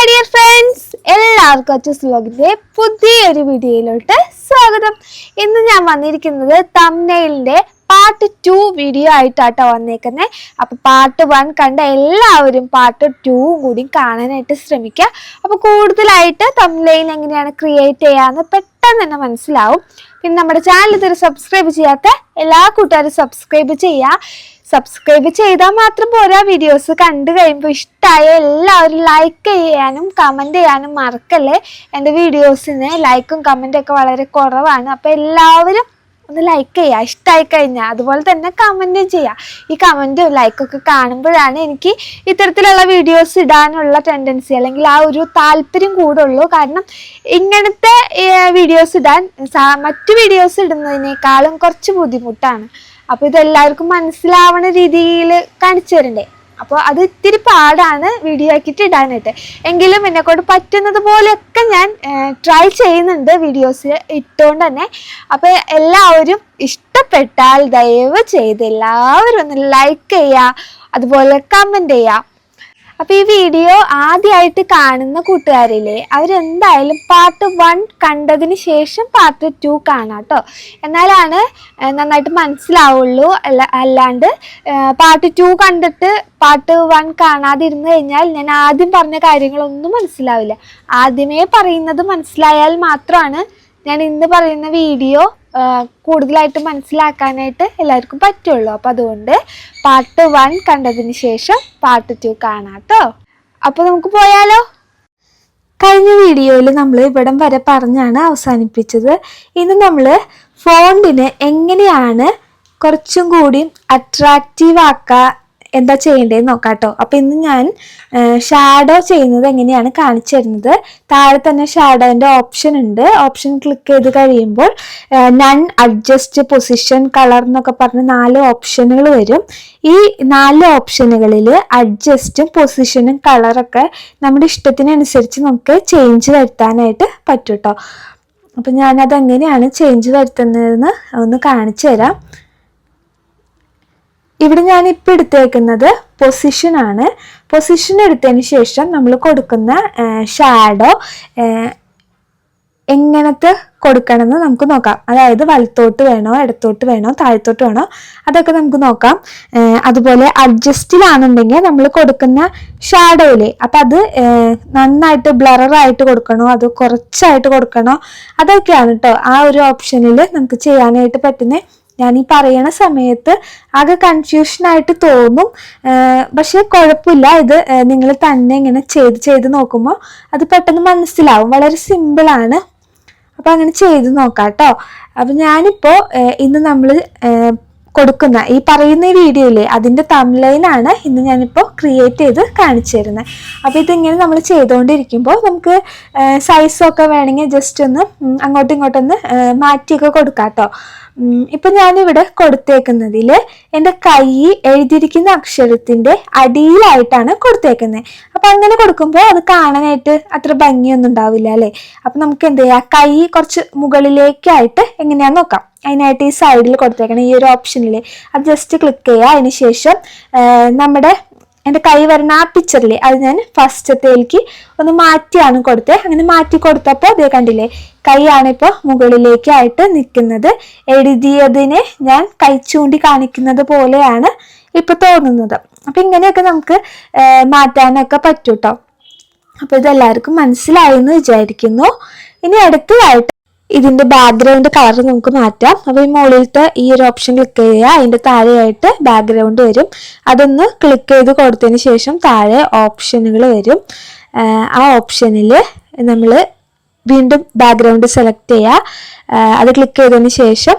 Hi dear friends എല്ലാവർക്കും അച്ചൂസ് പുതിയ പുതിയൊരു വീഡിയോയിലോട്ട് സ്വാഗതം. ഇന്ന് ഞാൻ വന്നിരിക്കുന്നത് തമ്നെയിലിന്റെ പാർട്ട് ടു വീഡിയോ ആയിട്ടാട്ടോ വന്നേക്കുന്നത് അപ്പോൾ പാർട്ട് വൺ കണ്ട എല്ലാവരും പാർട്ട് ടൂവും കൂടി കാണാനായിട്ട് ശ്രമിക്കുക അപ്പോൾ കൂടുതലായിട്ട് തമ്നെയിൽ എങ്ങനെയാണ് ക്രിയേറ്റ് ചെയ്യാന്ന് പെട്ടെന്ന് തന്നെ മനസ്സിലാവും. പിന്നെ നമ്മുടെ ചാനൽ ഇതുവരെ സബ്സ്ക്രൈബ് ചെയ്യാത്ത എല്ലാ കൂട്ടുകാരും സബ്സ്ക്രൈബ് ചെയ്യുക സബ്സ്ക്രൈബ് ചെയ്താൽ മാത്രം പോരാ വീഡിയോസ് കണ്ടു കഴിയുമ്പോൾ ഇഷ്ടമായ എല്ലാവരും ലൈക്ക് ചെയ്യാനും കമന്റ് ചെയ്യാനും മറക്കല്ലേ. എന്റെ വീഡിയോസിന് ലൈക്കും കമന്റും ഒക്കെ വളരെ കുറവാണ്. അപ്പോൾ എല്ലാവരും ഒന്ന് ലൈക്ക് ചെയ്യുക ഇഷ്ടമായി കഴിഞ്ഞാൽ അതുപോലെ തന്നെ കമന്റും ചെയ്യുക ഈ കമന്റും ലൈക്കൊക്കെ കാണുമ്പോഴാണ് എനിക്ക് ഇത്തരത്തിലുള്ള വീഡിയോസ് ഇടാനുള്ള ടെൻഡൻസി അല്ലെങ്കിൽ ആ ഒരു താല്പര്യം കൂടുള്ളൂ. കാരണം ഇങ്ങനത്തെ വീഡിയോസ് ഇടാൻ മറ്റു വീഡിയോസ് ഇടുന്നതിനേക്കാളും കുറച്ച് ബുദ്ധിമുട്ടാണ്. അപ്പോൾ ഇതെല്ലാവർക്കും മനസ്സിലാവണ രീതിയിൽ കാണിച്ചു തരണ്ടേ. അപ്പോൾ അത് ഇത്തിരി പാടാണ് വീഡിയോ ആക്കിയിട്ട് ഇടാനായിട്ട്. എങ്കിലും എന്നെ കൊണ്ട് പറ്റുന്നത് പോലെയൊക്കെ ഞാൻ ട്രൈ ചെയ്യുന്നുണ്ട് വീഡിയോസ് ഇട്ടുകൊണ്ട് തന്നെ. അപ്പോൾ എല്ലാവരും ഇഷ്ടപ്പെട്ടാൽ ദയവ് ചെയ്ത് എല്ലാവരും ഒന്ന് ലൈക്ക് ചെയ്യുക അതുപോലെ കമന്റ് ചെയ്യുക അപ്പോൾ ഈ വീഡിയോ ആദ്യമായിട്ട് കാണുന്ന കൂട്ടുകാരില്ലേ അവരെന്തായാലും പാർട്ട് വൺ കണ്ടതിന് ശേഷം പാർട്ട് ടു കാണാം കേട്ടോ എന്നാലാണ് നന്നായിട്ട് മനസ്സിലാവുള്ളൂ. അല്ല അല്ലാണ്ട് പാർട്ട് ടു കണ്ടിട്ട് പാർട്ട് വൺ കാണാതിരുന്നു കഴിഞ്ഞാൽ ഞാൻ ആദ്യം പറഞ്ഞ കാര്യങ്ങളൊന്നും മനസ്സിലാവില്ല. ആദ്യമേ പറയുന്നത് മനസ്സിലായാൽ മാത്രമാണ് ഞാൻ ഇന്ന് പറയുന്ന വീഡിയോ കൂടുതലായിട്ട് മനസ്സിലാക്കാനായിട്ട് എല്ലാവർക്കും പറ്റുള്ളൂ. അപ്പോൾ അതുകൊണ്ട് പാർട്ട് വൺ കണ്ടതിന് ശേഷം പാർട്ട് ടു കാണാട്ടോ അപ്പോൾ നമുക്ക് പോയാലോ? കഴിഞ്ഞ വീഡിയോയിൽ നമ്മൾ ഇവിടം വരെ പറഞ്ഞാണ് അവസാനിപ്പിച്ചത്. ഇന്ന് നമ്മൾ ഫോണ്ടിനെ എങ്ങനെയാണ് കുറച്ചും കൂടി അട്രാക്റ്റീവ് ആക്കുക എന്താ ചെയ്യേണ്ടതെന്ന് നോക്കാം കേട്ടോ അപ്പം ഇന്ന് ഞാൻ ഷാഡോ ചെയ്യുന്നത് എങ്ങനെയാണ് കാണിച്ചു തരുന്നത്? താഴെ തന്നെ ഷാഡോന്റെ ഓപ്ഷൻ ഉണ്ട്. ഓപ്ഷൻ ക്ലിക്ക് ചെയ്ത് കഴിയുമ്പോൾ നൺ അഡ്ജസ്റ്റ് പൊസിഷൻ കളർ എന്നൊക്കെ പറഞ്ഞ് നാല് ഓപ്ഷനുകൾ വരും. ഈ നാല് ഓപ്ഷനുകളിൽ അഡ്ജസ്റ്റും പൊസിഷനും കളറൊക്കെ നമ്മുടെ ഇഷ്ടത്തിനനുസരിച്ച് നമുക്ക് ചേഞ്ച് വരുത്താനായിട്ട് പറ്റും കേട്ടോ അപ്പം ഞാനത് എങ്ങനെയാണ് ചേഞ്ച് വരുത്തുന്നതെന്ന് ഒന്ന് കാണിച്ചു തരാം. ഇവിടെ ഞാൻ ഇപ്പം എടുത്തേക്കുന്നത് പൊസിഷൻ ആണ്. പൊസിഷൻ എടുത്തതിന് ശേഷം നമ്മൾ കൊടുക്കുന്ന ഷാഡോ എങ്ങനത്തെ കൊടുക്കണമെന്ന് നമുക്ക് നോക്കാം. അതായത് വലത്തോട്ട് വേണോ ഇടത്തോട്ട് വേണോ താഴത്തോട്ട് വേണോ അതൊക്കെ നമുക്ക് നോക്കാം. അതുപോലെ അഡ്ജസ്റ്റിലാണെന്നുണ്ടെങ്കിൽ നമ്മൾ കൊടുക്കുന്ന ഷാഡോയിലെ അപ്പം അത് നന്നായിട്ട് ബ്ലറായിട്ട് കൊടുക്കണോ അത് കുറച്ചായിട്ട് കൊടുക്കണോ അതൊക്കെയാണ് കേട്ടോ ആ ഒരു ഓപ്ഷനിൽ നമുക്ക് ചെയ്യാനായിട്ട് പറ്റുന്ന. ഞാൻ ഈ പറയണ സമയത്ത് ആകെ കൺഫ്യൂഷൻ ആയിട്ട് തോന്നും. പക്ഷേ കുഴപ്പമില്ല. ഇത് നിങ്ങൾ തന്നെ ഇങ്ങനെ ചെയ്ത് ചെയ്ത് നോക്കുമ്പോൾ അത് പെട്ടെന്ന് മനസ്സിലാവും. വളരെ സിമ്പിളാണ് അപ്പോൾ അങ്ങനെ ചെയ്ത് നോക്കാം കേട്ടോ അപ്പം ഞാനിപ്പോൾ ഇന്ന് നമ്മൾ കൊടുക്കുന്ന ഈ പറയുന്ന വീഡിയോയിലെ അതിന്റെ തംലൈനാണ് ഇന്ന് ഞാനിപ്പോൾ ക്രിയേറ്റ് ചെയ്ത് കാണിച്ചു തരുന്നത് അപ്പോൾ ഇതിങ്ങനെ നമ്മൾ ചെയ്തുകൊണ്ടിരിക്കുമ്പോൾ നമുക്ക് സൈസൊക്കെ വേണമെങ്കിൽ ജസ്റ്റ് ഒന്ന് അങ്ങോട്ടും ഇങ്ങോട്ടൊന്ന് മാറ്റിയൊക്കെ കൊടുക്കാം കേട്ടോ ഇപ്പം ഞാനിവിടെ കൊടുത്തേക്കുന്നതിൽ എന്റെ കൈ എഴുതിയിരിക്കുന്ന അക്ഷരത്തിന്റെ അടിയിലായിട്ടാണ് കൊടുത്തേക്കുന്നത് അപ്പം അങ്ങനെ കൊടുക്കുമ്പോൾ അത് കാണാനായിട്ട് അത്ര ഭംഗിയൊന്നും ഉണ്ടാവില്ല അല്ലേ? അപ്പം നമുക്ക് എന്ത് ചെയ്യാം? കൈ കുറച്ച് മുകളിലേക്കായിട്ട് എങ്ങനെയാന്ന് നോക്കാം. അതിനായിട്ട് ഈ സൈഡിൽ കൊടുത്തേക്കണം ഈ ഒരു ഓപ്ഷനിൽ അത് ജസ്റ്റ് ക്ലിക്ക് ചെയ്യുക. അതിനുശേഷം നമ്മുടെ എന്റെ കൈ വരുന്ന ആ പിക്ചറിൽ അത് ഞാൻ ഫസ്റ്റത്തേക്ക് ഒന്ന് മാറ്റിയാണ് കൊടുത്തത് അങ്ങനെ മാറ്റി കൊടുത്തപ്പോൾ അതേ കണ്ടില്ലേ കൈയാണ് ഇപ്പോൾ മുകളിലേക്കായിട്ട് നിൽക്കുന്നത് എഴുതിയതിനെ ഞാൻ കൈ ചൂണ്ടി കാണിക്കുന്നത് പോലെയാണ് ഇപ്പൊ തോന്നുന്നത്. അപ്പൊ ഇങ്ങനെയൊക്കെ നമുക്ക് മാറ്റാനൊക്കെ പറ്റൂട്ടോ. അപ്പോൾ അപ്പൊ ഇതെല്ലാവർക്കും മനസ്സിലായെന്ന് വിചാരിക്കുന്നു. ഇനി അടുത്തതായിട്ട് ഇതിന്റെ ബാക്ക്ഗ്രൗണ്ട് കളർ നമുക്ക് മാറ്റാം. അപ്പോൾ ഈ മുകളിലത്തെ ഈ ഒരു ഓപ്ഷൻ ക്ലിക്ക് ചെയ്യുക. അതിന്റെ താഴെയായിട്ട് ബാക്ക്ഗ്രൗണ്ട് വരും. അതൊന്ന് ക്ലിക്ക് ചെയ്ത് കൊടുത്തതിന് ശേഷം താഴെ ഓപ്ഷനുകൾ വരും. ആ ഓപ്ഷനിൽ നമ്മൾ വീണ്ടും ബാക്ക്ഗ്രൗണ്ട് സെലക്ട് ചെയ്യുക. അത് ക്ലിക്ക് ചെയ്തതിന് ശേഷം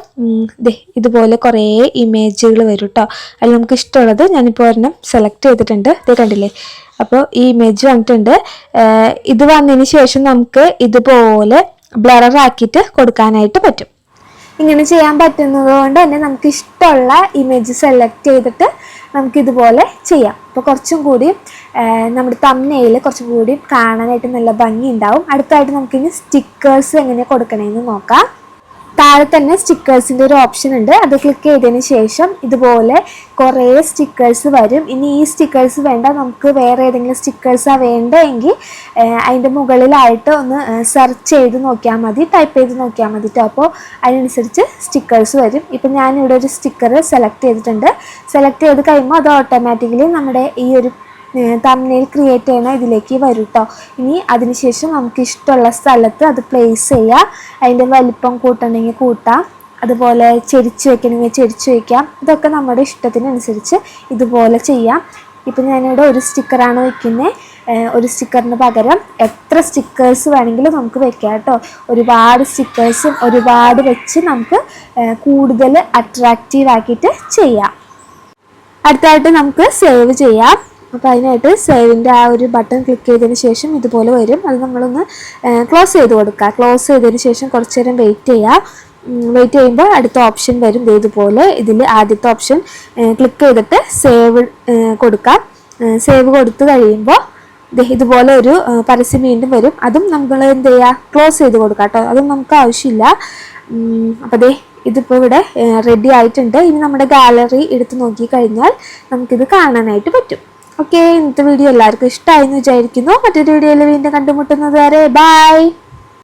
ഇതുപോലെ കുറേ ഇമേജുകൾ വരും കേട്ടോ അതിൽ നമുക്ക് ഇഷ്ടമുള്ളത് ഞാനിപ്പോൾ ഒരെണ്ണം സെലക്ട് ചെയ്തിട്ടുണ്ട്. ഇത് കണ്ടില്ലേ? അപ്പോൾ ഈ ഇമേജ് വന്നിട്ടുണ്ട്. ഇത് വന്നതിന് ശേഷം നമുക്ക് ഇതുപോലെ ബ്ലറർ ആക്കിയിട്ട് കൊടുക്കാനായിട്ട് പറ്റും. ഇങ്ങനെ ചെയ്യാൻ പറ്റുന്നത് കൊണ്ട് തന്നെ നമുക്ക് ഇഷ്ടമുള്ള ഇമേജ് സെലക്ട് ചെയ്തിട്ട് നമുക്ക് ഇതുപോലെ ചെയ്യാം. അപ്പോൾ കുറച്ചും കൂടി നമ്മുടെ തമ്മയിൽ കുറച്ചും കൂടി കാണാനായിട്ട് നല്ല ഭംഗി ഉണ്ടാവും അടുത്തായിട്ട് നമുക്കിനി സ്റ്റിക്കേഴ്സ് എങ്ങനെ കൊടുക്കണമെന്ന് നോക്കാം. താഴെ തന്നെ സ്റ്റിക്കേഴ്സിന്റെ ഒരു ഓപ്ഷൻ ഉണ്ട്. അത് ക്ലിക്ക് ചെയ്തതിന് ശേഷം ഇതുപോലെ കുറേ സ്റ്റിക്കേഴ്സ് വരും. ഇനി ഈ സ്റ്റിക്കേഴ്സ് വേണ്ട. നമുക്ക് വേറെ ഏതെങ്കിലും സ്റ്റിക്കേഴ്സാണ് വേണ്ടതെങ്കിൽ അതിന്റെ മുകളിലായിട്ട് ഒന്ന് സെർച്ച് ചെയ്ത് നോക്കിയാൽ മതി. ടൈപ്പ് ചെയ്ത് നോക്കിയാൽ മതി കേട്ടോ അപ്പോൾ അതിനനുസരിച്ച് സ്റ്റിക്കേഴ്സ് വരും. ഇപ്പം ഞാനിവിടെ ഒരു സ്റ്റിക്കർ സെലക്ട് ചെയ്തിട്ടുണ്ട്. സെലക്ട് ചെയ്ത് കഴിയുമ്പോൾ അത് ഓട്ടോമാറ്റിക്കലി നമ്മുടെ ഈ ഒരു തമ്മിൽ ക്രിയേറ്റ് ചെയ്യണം ഇതിലേക്ക് വരും കേട്ടോ ഇനി അതിനുശേഷം നമുക്ക് ഇഷ്ടമുള്ള സ്ഥലത്ത് അത് പ്ലേസ് ചെയ്യാം. അതിന്റെ വലിപ്പം കൂട്ടണമെങ്കിൽ കൂട്ടാം. അതുപോലെ ചെരിച്ച് വയ്ക്കണമെങ്കിൽ ചെരിച്ച് വയ്ക്കാം ഇതൊക്കെ നമ്മുടെ ഇഷ്ടത്തിനനുസരിച്ച് ഇതുപോലെ ചെയ്യാം. ഇപ്പം ഞാനിവിടെ ഒരു സ്റ്റിക്കറാണ് വയ്ക്കുന്നത് ഒരു സ്റ്റിക്കറിന് പകരം എത്ര സ്റ്റിക്കേഴ്സ് വേണമെങ്കിലും നമുക്ക് വെക്കാം കേട്ടോ ഒരുപാട് സ്റ്റിക്കേഴ്സും ഒരുപാട് വെച്ച് നമുക്ക് കൂടുതൽ അട്രാക്റ്റീവ് ആക്കിയിട്ട് ചെയ്യാം. അടുത്തായിട്ട് നമുക്ക് സേവ് ചെയ്യാം. അപ്പോൾ അതിനായിട്ട് സേവിന്റെ ആ ഒരു ബട്ടൺ ക്ലിക്ക് ചെയ്തതിന് ശേഷം ഇതുപോലെ വരും. അത് നമ്മളൊന്ന് ക്ലോസ് ചെയ്ത് കൊടുക്കുക. ക്ലോസ് ചെയ്തതിന് ശേഷം കുറച്ച് നേരം വെയിറ്റ് ചെയ്യുക. വെയിറ്റ് ചെയ്യുമ്പോൾ അടുത്ത ഓപ്ഷൻ വരും. ഇതുപോലെ ഇതിൽ ആദ്യത്തെ ഓപ്ഷൻ ക്ലിക്ക് ചെയ്തിട്ട് സേവ് കൊടുക്കാം. സേവ് കൊടുത്തു കഴിയുമ്പോൾ ഇതുപോലെ ഒരു പരസ്യം വീണ്ടും വരും. അതും നമ്മൾ എന്ത് ചെയ്യുക ക്ലോസ് ചെയ്ത് കൊടുക്കാം കേട്ടോ. അതും നമുക്ക് ആവശ്യമില്ല. അപ്പോൾ ദേ ഇതിപ്പോൾ ഇവിടെ റെഡി ആയിട്ടുണ്ട്. ഇനി നമ്മുടെ ഗാലറി എടുത്ത് നോക്കിക്കഴിഞ്ഞാൽ നമുക്കിത് കാണാനായിട്ട് പറ്റും. ഓക്കെ ഇന്നത്തെ വീഡിയോ എല്ലാവർക്കും ഇഷ്ടമായി എന്ന് വിചാരിക്കുന്നു. മറ്റൊരു വീഡിയോയിൽ വീണ്ടും കണ്ടുമുട്ടുന്നത് വരെ ബൈ